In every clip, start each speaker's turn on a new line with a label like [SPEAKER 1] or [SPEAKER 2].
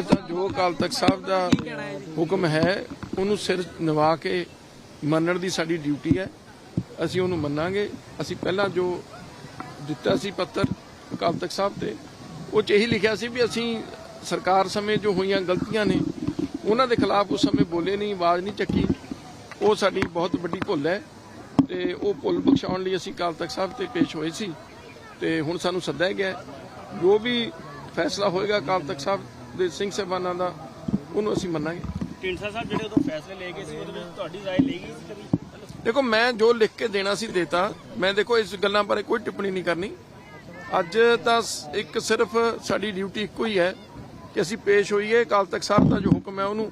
[SPEAKER 1] ਜੋ ਅਕਾਲ ਤਖਤ ਸਾਹਿਬ ਦਾ ਹੁਕਮ ਹੈ, ਉਹਨੂੰ ਸਿਰ ਨਿਵਾ ਕੇ ਮੰਨਣ ਦੀ ਸਾਡੀ ਡਿਊਟੀ ਹੈ। ਅਸੀਂ ਉਹਨੂੰ ਮੰਨਾਂਗੇ। ਅਸੀਂ ਪਹਿਲਾਂ ਜੋ ਦਿੱਤਾ ਸੀ ਪੱਤਰ ਅਕਾਲ ਤਖਤ ਸਾਹਿਬ ਤੇ, ਉਹ 'ਚ ਇਹੀ ਲਿਖਿਆ ਸੀ ਵੀ ਅਸੀਂ ਸਰਕਾਰ ਸਮੇਂ ਜੋ ਹੋਈਆਂ ਗਲਤੀਆਂ ਨੇ, ਉਹਨਾਂ ਦੇ ਖਿਲਾਫ ਉਸ ਸਮੇਂ ਬੋਲੇ ਨਹੀਂ, ਆਵਾਜ਼ ਨਹੀਂ ਚੱਕੀ। ਉਹ ਸਾਡੀ ਬਹੁਤ ਵੱਡੀ ਭੁੱਲ ਹੈ ਤੇ ਉਹ ਭੁੱਲ ਬਖਸ਼ਾਉਣ ਲਈ ਅਸੀਂ ਅਕਾਲ ਤਖਤ ਸਾਹਿਬ ਤੇ ਪੇਸ਼ ਹੋਏ ਸੀ। ਤੇ ਹੁਣ ਸਾਨੂੰ ਸੱਦਿਆ ਗਿਆ। ਜੋ ਵੀ ਫੈਸਲਾ ਹੋਏਗਾ ਅਕਾਲ ਤਖਤ ਸਾਹਿਬ ਦੇ ਸਿੰਘ ਸਾਹਿਬਾਨਾਂ ਦਾ ਉਹਨੂੰ ਅਸੀਂ ਮੰਨਾਂਗੇ
[SPEAKER 2] ਢੀਂਡਸਾ ਸਾਹਿਬ ਜਿਹੜੇ ਉਦੋਂ ਫੈਸਲੇ ਲਏ ਗਏ ਸੀ ਉਹਦੇ ਵਿੱਚ ਤੁਹਾਡੀ رائے ਲਈ ਗਈ ਸੀ ਕਦੀ
[SPEAKER 1] ਦੇਖੋ ਮੈਂ ਜੋ ਲਿਖ ਕੇ ਦੇਣਾ ਸੀ ਦੇਤਾ ਮੈਂ ਦੇਖੋ ਇਸ ਗੱਲਾਂ ਬਾਰੇ ਕੋਈ ਟਿੱਪਣੀ ਨਹੀਂ ਕਰਨੀ ਅੱਜ ਤਾਂ ਸ- ਇੱਕ ਸਿਰਫ ਸਾਡੀ ਡਿਊਟੀ ਇੱਕੋ ਹੀ ਹੈ ਕਿ ਅਸੀਂ ਪੇਸ਼ ਹੋਈਏ ਅਕਾਲ ਤਖਤ ਸਾਹਿਬ ਦਾ ਜੋ ਹੁਕਮ ਹੈ ਉਹਨੂੰ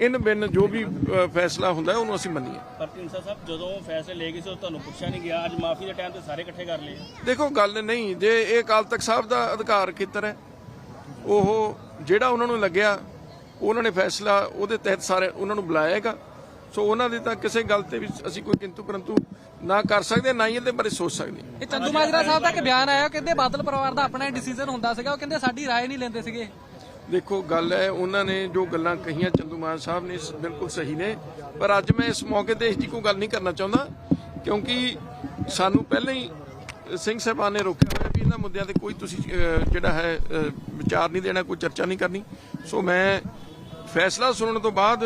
[SPEAKER 1] ਇਨ ਬਿਨ ਜੋ ਵੀ ਅ, ਫੈਸਲਾ ਹੁੰਦਾ ਹੈ ਉਹਨੂੰ ਅਸੀਂ ਮੰਨੀਏ
[SPEAKER 2] ਪਰ ਢੀਂਡਸਾ ਸਾਹਿਬ ਜਦੋਂ ਫੈਸਲੇ ਲਏ ਗਏ ਸੀ ਉਹ ਤੁਹਾਨੂੰ ਪੁੱਛਿਆ ਨਹੀਂ ਗਿਆ ਅੱਜ ਮਾਫੀ ਦੇ ਟਾਈਮ ਤੇ ਸਾਰੇ ਇਕੱਠੇ ਕਰ ਲਏ
[SPEAKER 1] ਦੇਖੋ ਗੱਲ ਨਹੀਂ ਜੇ ਇਹ ਅਕਾਲ ਤਖਤ ਸਾਹਿਬ ਦਾ ਅਧਿਕਾਰ ਖੇਤਰ ਹੈ ਉਹ ਜਿਹੜਾ ਉਹਨਾਂ ਨੂੰ ਲੱਗਿਆ ਉਹਨਾਂ ਨੇ ਫੈਸਲਾ ਉਹਦੇ ਤਹਿਤ ਸਾਰੇ ਉਹਨਾਂ ਨੂੰ ਬੁਲਾਏਗਾ ਸੋ ਉਹਨਾਂ ਦੀ ਤਾਂ ਕਿਸੇ ਗੱਲ ਤੇ ਵੀ ਅਸੀਂ ਕੋਈ ਕਿੰਤੂ ਪਰੰਤੂ ਨਾ ਕਰ ਸਕਦੇ ਨਾ ਹੀ ਇਹਦੇ ਬਾਰੇ ਸੋਚ ਸਕਦੇ
[SPEAKER 3] ਇਹ ਚੰਦੂ ਮਾਜਰਾ ਸਾਹਿਬ ਦਾ ਇੱਕ ਬਿਆਨ ਆਇਆ ਕਹਿੰਦੇ ਬਾਦਲ ਪਰਿਵਾਰ ਦਾ ਆਪਣਾ ਡਿਸੀਜਨ ਹੁੰਦਾ ਸੀਗਾ ਉਹ ਕਹਿੰਦੇ ਸਾਡੀ رائے ਨਹੀਂ ਲੈਂਦੇ ਸੀਗੇ
[SPEAKER 1] ਦੇਖੋ ਗੱਲ ਹੈ ਉਹਨਾਂ ਨੇ ਜੋ ਗੱਲਾਂ ਕਹੀਆਂ ਚੰਦੂ ਮਾਨ ਸਾਹਿਬ ਨੇ ਸ- ਬਿਲਕੁਲ ਸਹੀ ਨੇ ਪਰ ਅੱਜ ਮੈਂ ਇਸ ਮੌਕੇ ਤੇ ਇਸ ਦੀ ਕੋਈ ਗੱਲ ਨਹੀਂ ਕਰਨਾ ਚਾਹੁੰਦਾ ਕਿਉਂਕਿ ਸਾਨੂੰ ਪਹਿਲਾਂ ਹੀ ਸਿੰਘ ਸਾਹਿਬਾਨ ਨੇ ਰੋਕਿਆ ਹੋਇਆ ਵੀ ਇਹਨਾਂ ਮੁੱਦਿਆਂ ਤੇ ਕੋਈ ਤੁਸੀਂ ਅਹ, ਜਿਹੜਾ ਹੈ ਅਹ, ਵਿਚਾਰ ਨਹੀਂ ਦੇਣਾ ਕੋਈ ਚਰਚਾ ਨਹੀਂ ਕਰਨੀ ਸੋ ਮੈਂ ਫੈਸਲਾ ਸੁਣਨ ਤੋਂ ਬਾਅਦ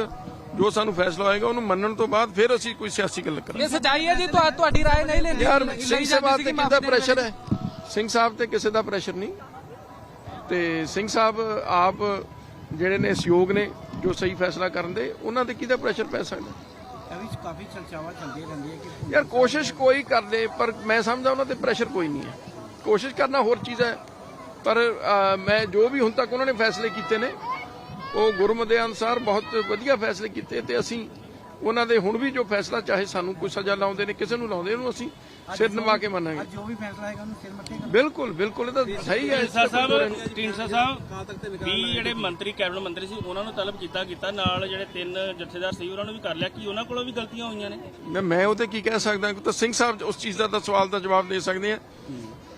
[SPEAKER 1] ਜੋ ਸਾਨੂੰ ਫੈਸਲਾ ਹੋਏਗਾ ਉਹਨੂੰ ਮੰਨਣ ਤੋਂ ਬਾਅਦ ਫਿਰ ਅਸੀਂ ਕੋਈ ਸਿਆਸੀ ਗੱਲ ਕਰਾਂਗੇ
[SPEAKER 3] ਇਹ ਸਚਾਈ ਹੈ ਜੀ ਤੁਹਾ- ਤੁਹਾਡੀ رائے ਨਹੀਂ ਲੈਂਦੇ
[SPEAKER 1] ਯਾਰ
[SPEAKER 3] ਲਈ
[SPEAKER 1] ਸਿੰਘ
[SPEAKER 3] ਜਾਂਦੀ
[SPEAKER 1] ਸਾਹਿਬ ਤੇ
[SPEAKER 3] ਸੀਗੀ
[SPEAKER 1] ਕਿਹਦਾ
[SPEAKER 3] ਮਾਫ਼ੀ ਦੇਣ
[SPEAKER 1] ਪ੍ਰੈਸ਼ਰ ਹੈ ਸਿੰਘ ਸਾਹਿਬ ਤੇ ਕਿਸੇ ਦਾ ਪ੍ਰੈਸ਼ਰ ਨਹੀਂ ਤੇ ਸਿੰਘ ਸਾਹਿਬ ਆਪ ਜਿਹੜੇ ਨੇ ਸਹਿਯੋਗ ਨੇ ਜੋ ਸਹੀ ਫੈਸਲਾ ਕਰਨ ਦੇ ਉਹਨਾਂ ਤੇ ਕਿਹਦਾ ਪ੍ਰੈਸ਼ਰ ਪੈ ਸਕਦਾ
[SPEAKER 4] ਇਹ ਵੀ ਕਾਫੀ ਚਰਚਾਵਾਂ ਚੱਲਦੀਆਂ ਰਹਿੰਦੀਆਂ ਕਿ
[SPEAKER 1] ਯਾਰ ਕੋਸ਼ਿਸ਼ ਕੋਈ ਕਰਦੇ ਪਰ ਮੈਂ ਸਮਝਦਾ ਉਹਨਾਂ ਤੇ ਪ੍ਰੈਸ਼ਰ ਕੋਈ ਨਹੀਂ ਹੈ ਕੋਸ਼ਿਸ਼ ਕਰਨਾ ਹੋਰ ਚੀਜ਼ ਹੈ। ਪਰ ਮੈਂ ਜੋ ਵੀ ਹੁਣ ਤੱਕ ਉਹਨਾਂ ਨੇ ਫੈਸਲੇ ਕੀਤੇ ਨੇ ਉਹ ਗੁਰਮਤਿ ਦੇ ਅਨੁਸਾਰ ਬਹੁਤ ਵਧੀਆ ਫੈਸਲੇ ਕੀਤੇ ਤੇ ਅਸੀਂ ਉਹਨਾਂ ਦੇ ਹੁਣ ਵੀ ਜੋ ਫੈਸਲਾ ਚਾਹੇ ਸਾਨੂੰ ਕੋਈ ਸਜ਼ਾ ਲਾਉਂਦੇ ਨੇ ਕਿਸੇ ਨੂੰ ਲਾਉਂਦੇ ਉਹਨੂੰ ਅਸੀਂ ਸਿਰ ਨਿਵਾ ਕੇ ਮੰਨਾਂਗੇ।
[SPEAKER 4] ਜੋ ਵੀ ਫੈਸਲਾ ਆਏਗਾ ਉਹਨੂੰ ਸਿਰ ਮੱਥੇ
[SPEAKER 1] ਬਿਲਕੁਲ ਬਿਲਕੁਲ ਇਹ ਤਾਂ ਸਹੀ ਹੈ।
[SPEAKER 2] ਢੀਂਡਸਾ ਸਾਹਿਬ ਢੀਂਡਸਾ ਸਾਹਿਬ ਵੀ ਜਿਹੜੇ ਮੰਤਰੀ ਕੈਬਨਿਟ ਮੰਤਰੀ ਸੀ ਉਹਨਾਂ ਨੂੰ ਤਲਬ ਕੀਤਾ ਕੀਤਾ। ਨਾਲ ਜਿਹੜੇ ਤਿੰਨ ਜਥੇਦਾਰ ਸੀ ਉਹਨਾਂ ਨੂੰ ਵੀ ਕਰ ਲਿਆ। ਕਿ ਉਹਨਾਂ ਕੋਲੋਂ ਵੀ ਗਲਤੀਆਂ ਹੋਈਆਂ ਨੇ?
[SPEAKER 1] ਮੈਂ ਮੈਂ ਉਹ ਤੇ ਕੀ ਕਹਿ ਸਕਦਾ ਕਿ ਤਾਂ ਸਿੰਘ ਸਾਹਿਬ ਉਸ ਚੀਜ਼ ਦਾ ਤਾਂ ਸਵਾਲ ਦਾ ਜਵਾਬ ਦੇ ਸਕਦੇ ਆ।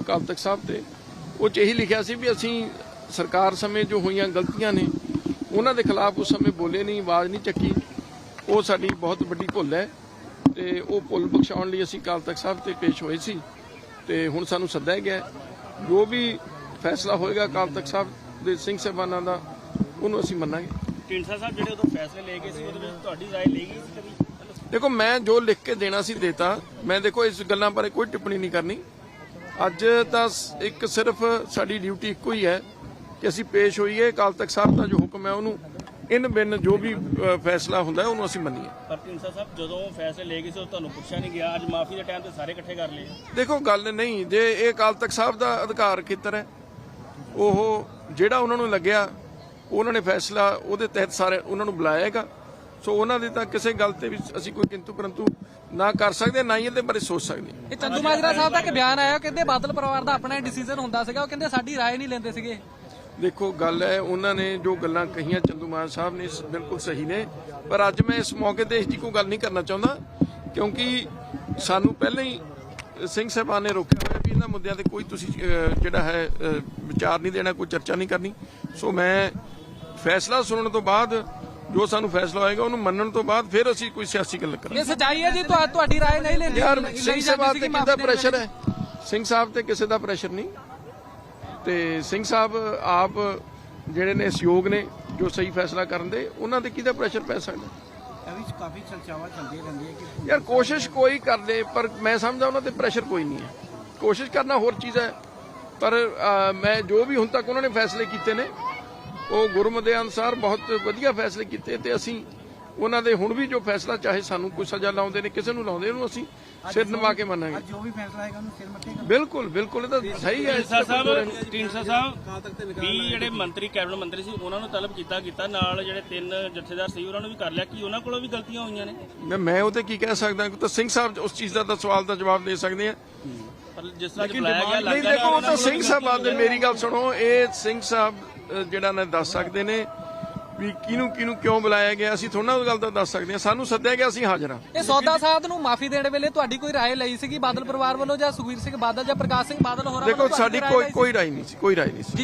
[SPEAKER 1] ਅਕਾਲ ਤਖਤ ਸਾਹਿਬ ਤੇ ਉਹ 'ਚ ਇਹੀ ਲਿਖਿਆ ਸੀ ਵੀ ਅਸੀਂ ਸਰਕਾਰ ਸਮੇਂ ਜੋ ਹੋਈਆਂ ਗਲਤੀਆਂ ਨੇ ਉਹਨਾਂ ਦੇ ਖਿਲਾਫ ਉਸ ਸਮੇਂ ਬੋਲੇ ਨਹੀਂ ਆਵਾਜ਼ ਨਹੀਂ ਚੱਕੀ ਉਹ ਸਾਡੀ ਬਹੁਤ ਵੱਡੀ ਭੁੱਲ ਹੈ ਤੇ ਉਹ ਭੁੱਲ ਬਖਸ਼ਾਉਣ ਲਈ ਅਸੀਂ ਅਕਾਲ ਤਖਤ ਸਾਹਿਬ ਤੇ ਪੇਸ਼ ਹੋਏ ਸੀ ਤੇ ਹੁਣ ਸਾਨੂੰ ਸੱਦਿਆ ਗਿਆ ਹੈ। ਜੋ ਵੀ ਫੈਸਲਾ ਹੋਏਗਾ ਅਕਾਲ ਤਖਤ ਸਾਹਿਬ ਦੇ ਸਿੰਘ ਸਾਹਿਬਾਨਾਂ ਦਾ ਉਹਨੂੰ ਅਸੀਂ ਮੰਨਾਂਗੇ
[SPEAKER 2] ਢੀਂਡਸਾ ਸਾਹਿਬ ਜਿਹੜੇ ਉਦੋਂ ਫੈਸਲੇ ਲਏ ਗਏ ਸੀ ਉਹਦੇ ਵਿੱਚ ਤੁਹਾਡੀ رائے ਲਈ ਗਈ ਸੀ ਕਦੀ
[SPEAKER 1] ਦੇਖੋ ਮੈਂ ਜੋ ਲਿਖ ਕੇ ਦੇਣਾ ਸੀ ਦੇਤਾ ਮੈਂ ਦੇਖੋ ਇਸ ਗੱਲਾਂ ਬਾਰੇ ਕੋਈ ਟਿੱਪਣੀ ਨਹੀਂ ਕਰਨੀ ਅੱਜ ਤਾਂ ਇੱਕ ਸਿਰਫ ਸਾਡੀ ਡਿਊਟੀ ਇੱਕੋ ਹੀ ਹੈ ਕਿ ਅਸੀਂ ਪੇਸ਼ ਹੋਈਏ ਅਕਾਲ ਤਖਤ ਸਾਹਿਬ ਦਾ ਜੋ ਹੁਕਮ ਹੈ ਉਹਨੂੰ ਇਨ ਬਿਨ ਜੋ ਵੀ ਫੈਸਲਾ ਹੁੰਦਾ ਉਹਨੂੰ ਅਸੀਂ ਮੰਨੀਏ।
[SPEAKER 2] ਪਰ ਸਾਹਿਬ ਜਦੋਂ ਫੈਸਲੇ ਲਏ ਗਏ ਸੀ ਤੁਹਾਨੂੰ ਪੁੱਛਿਆ ਨਹੀਂ ਗਿਆ ਅੱਜ ਮਾਫੀ ਦੇ ਟਾਈਮ ਤੇ ਸਾਰੇ ਇਕੱਠੇ ਕਰ ਲਏ
[SPEAKER 1] ਦੇਖੋ ਗੱਲ ਨਹੀਂ ਜੇ ਇਹ ਅਕਾਲ ਤਖਤ ਸਾਹਿਬ ਦਾ ਅਧਿਕਾਰ ਖੇਤਰ ਹੈ ਉਹ ਜਿਹੜਾ ਉਹਨਾਂ ਨੂੰ ਲੱਗਿਆ ਉਹਨਾਂ ਨੇ ਫੈਸਲਾ ਉਹਦੇ ਤਹਿਤ ਸਾਰੇ ਉਹਨਾਂ ਨੂੰ ਬੁਲਾਏਗਾ ਸੋ ਉਹਨਾਂ ਦੀ ਤਾਂ ਕਿਸੇ ਗੱਲ ਤੇ ਵੀ ਅਸੀਂ ਕੋਈ ਕਿੰਤੂ ਪਰੰਤੂ ਨਾ ਕਰ ਸਕਦੇ ਨਾ ਹੀ ਇਹਦੇ ਬਾਰੇ ਸੋਚ ਸਕਦੇ
[SPEAKER 3] ਇਹ ਚੰਦੂ ਮਾਜਰਾ ਸਾਹਿਬ ਦਾ ਇੱਕ ਬਿਆਨ ਆਇਆ ਕਹਿੰਦੇ ਬਾਦਲ ਪਰਿਵਾਰ ਦਾ ਆਪਣਾ ਡਿਸੀਜਨ ਹੁੰਦਾ ਸੀਗਾ ਉਹ ਕਹਿੰਦੇ ਸਾਡੀ رائے ਨਹੀਂ ਲੈਂਦੇ ਸੀਗੇ
[SPEAKER 1] ਦੇਖੋ ਗੱਲ ਹੈ ਉਹਨਾਂ ਨੇ ਜੋ ਗੱਲਾਂ ਕਹੀਆਂ ਚੰਦੂ ਮਾਨ ਸਾਹਿਬ ਨੇ ਸ- ਬਿਲਕੁਲ ਸਹੀ ਨੇ ਪਰ ਅੱਜ ਮੈਂ ਇਸ ਮੌਕੇ ਤੇ ਇਸ ਦੀ ਕੋਈ ਗੱਲ ਨਹੀਂ ਕਰਨਾ ਚਾਹੁੰਦਾ ਕਿਉਂਕਿ ਸਾਨੂੰ ਪਹਿਲਾਂ ਹੀ ਸਿੰਘ ਸਾਹਿਬਾਨ ਨੇ ਰੋਕਿਆ ਹੋਇਆ ਵੀ ਇਹਨਾਂ ਮੁੱਦਿਆਂ ਤੇ ਕੋਈ ਤੁਸੀਂ ਅ, ਜਿਹੜਾ ਹੈ ਅ, ਵਿਚਾਰ ਨਹੀਂ ਦੇਣਾ ਕੋਈ ਚਰਚਾ ਨਹੀਂ ਕਰਨੀ ਸੋ ਮੈਂ ਫੈਸਲਾ ਸੁਣਨ ਤੋਂ ਬਾਅਦ ਜੋ ਸਾਨੂੰ ਫੈਸਲਾ ਹੋਏਗਾ ਉਹਨੂੰ ਮੰਨਣ ਤੋਂ ਬਾਅਦ ਫਿਰ ਅਸੀਂ ਕੋਈ ਸਿਆਸੀ ਗੱਲ ਕਰਾਂਗੇ
[SPEAKER 3] ਇਹ ਸਚਾਈ ਹੈ ਜੀ ਤੁਹਾ- ਤੁਹਾਡੀ رائے ਨਹੀਂ ਲੈਂਦੇ
[SPEAKER 1] ਯਾਰ
[SPEAKER 3] ਲਈ
[SPEAKER 1] ਸਿੰਘ
[SPEAKER 3] ਜਾਂਦੀ
[SPEAKER 1] ਸਾਹਿਬ ਤੇ
[SPEAKER 3] ਸੀਗੀ
[SPEAKER 1] ਕਿਹਦਾ
[SPEAKER 3] ਮਾਫ਼ੀ ਦੇਣ
[SPEAKER 1] ਪ੍ਰੈਸ਼ਰ
[SPEAKER 3] ਵੇਲੇ।
[SPEAKER 1] ਹੈ ਸਿੰਘ ਸਾਹਿਬ ਤੇ ਕਿਸੇ ਦਾ ਪ੍ਰੈਸ਼ਰ ਨਹੀਂ ਤੇ ਸਿੰਘ ਸਾਹਿਬ ਆਪ ਜਿਹੜੇ ਨੇ ਸਹਿਯੋਗ ਨੇ ਜੋ ਸਹੀ ਫੈਸਲਾ ਕਰਨ ਦੇ ਉਹਨਾਂ ਤੇ ਕਿਹਦਾ ਪ੍ਰੈਸ਼ਰ ਪੈ ਸਕਦਾ
[SPEAKER 4] ਇਹ ਵੀ ਕਾਫੀ ਚਰਚਾਵਾਂ ਚੱਲਦੀਆਂ ਰਹਿੰਦੀਆਂ ਕਿ
[SPEAKER 1] ਯਾਰ ਕੋਸ਼ਿਸ਼ ਕੋਈ ਕਰਦੇ ਪਰ ਮੈਂ ਸਮਝਦਾ ਉਹਨਾਂ ਤੇ ਪ੍ਰੈਸ਼ਰ ਕੋਈ ਨਹੀਂ ਹੈ ਕੋਸ਼ਿਸ਼ ਕਰਨਾ ਹੋਰ ਚੀਜ਼ ਹੈ ਪਰ ਅਹ, ਮੈਂ ਜੋ ਵੀ ਹੁਣ ਤੱਕ ਉਹਨਾਂ ਨੇ ਫੈਸਲੇ ਕੀਤੇ ਨੇ ਉਹ ਗੁਰਮਤਿ ਦੇ ਅਨੁਸਾਰ ਬਹੁਤ ਵਧੀਆ ਫੈਸਲੇ ਕੀਤੇ ਤੇ ਅਸੀਂ ਉਹਨਾਂ ਦੇ ਹੁਣ ਵੀ ਜੋ ਫੈਸਲਾ ਚਾਹੇ ਸਾਨੂੰ ਕੋਈ ਸਜ਼ਾ ਲਾਉਂਦੇ ਨੇ ਕਿਸੇ ਨੂੰ ਲਾਉਂਦੇ ਉਹਨੂੰ ਅਸੀਂ ਸਿਰ ਨਿਭਾ ਕੇ ਮੰਨਾਂਗੇ।
[SPEAKER 4] ਅੱਜ ਜੋ ਵੀ ਫੈਸਲਾ ਆਏਗਾ ਉਹਨੂੰ ਸਿਰ ਮੱਥੇ ਕਰਨਾ
[SPEAKER 1] ਬਿਲਕੁਲ ਬਿਲਕੁਲ ਇਹ ਤਾਂ ਸਹੀ ਹੈ।
[SPEAKER 2] ਢੀਂਡਸਾ। ਸਾਹਿਬ ਢੀਂਡਸਾ ਸਾਹਿਬ ਵੀ ਜਿਹੜੇ ਮੰਤਰੀ ਕੈਬਨਿਟ ਮੰਤਰੀ ਸੀ ਉਹਨਾਂ ਨੂੰ ਤਲਬ ਕੀਤਾ ਕੀਤਾ ਨਾਲ ਜਿਹੜੇ ਤਿੰਨ ਜਥੇਦਾਰ ਸੀ ਉਹਨਾਂ ਨੂੰ ਵੀ ਕਰ ਲਿਆ ਕਿ ਉਹਨਾਂ ਕੋਲੋਂ ਵੀ ਗਲਤੀਆਂ ਹੋਈਆਂ ਨੇ?
[SPEAKER 1] ਮੈਂ ਮੈਂ ਉਹ ਤੇ ਕੀ ਕਹਿ ਸਕਦਾ ਕਿ ਤਾਂ ਸਿੰਘ ਸਾਹਿਬ ਉਸ ਚੀਜ਼ ਦਾ ਤਾਂ ਸਵਾਲ ਦਾ ਜਵਾਬ ਦੇ ਸਕਦੇ ਆ।
[SPEAKER 2] ਪਰ ਜਿਸ ਤਰ੍ਹਾਂ ਬੁਲਾਇਆ ਗਿਆ
[SPEAKER 1] ਨਹੀਂ
[SPEAKER 2] ਲੱਗਦਾ
[SPEAKER 1] ਦੇਖੋ ਉਹ ਤਾਂ ਸਿੰਘ ਸਾਹਿਬ ਆਦੇ ਮੇਰੀ ਗੱਲ ਸੁਣੋ ਇਹ ਸਿੰਘ ਸਾਹਿਬ ਜਿਹੜਾ ਨੇ ਦੱਸ ਸਕਦੇ ਨੇ ਵੀ ਕਿਹਨੂੰ ਕਿਹਨੂੰ ਕਿਉਂ ਬੁਲਾਇਆ ਗਿਆ ਅਸੀਂ ਥੋੜਾ ਉਹ ਗੱਲ ਤਾਂ ਦੱਸ ਸਕਦੇ ਹਾਂ। ਸਾਨੂੰ ਸੱਦਿਆ ਗਿਆ ਅਸੀਂ ਹਾਜ਼ਰ ਹਾਂ।
[SPEAKER 3] ਇਹ ਸੌਦਾ ਸਾਧ ਨੂੰ ਮਾਫੀ ਦੇਣ ਵੇਲੇ ਤੁਹਾਡੀ ਕੋਈ ਰਾਏ ਲਈ ਸੀਗੀ ਬਾਦਲ ਪਰਿਵਾਰ ਵੱਲੋਂ ਜਾਂ ਸੁਖਬੀਰ ਸਿੰਘ ਬਾਦਲ ਜਾਂ ਪ੍ਰਕਾਸ਼ ਸਿੰਘ ਬਾਦਲ ਹੋਰਾਂ
[SPEAKER 1] ਦੇਖੋ ਸਾਡੀ ਕੋਈ? ਕੋਈ ਰਾਏ ਨਹੀਂ ਸੀ ਕੋਈ ਰਾਏ ਨਹੀਂ ਸੀ।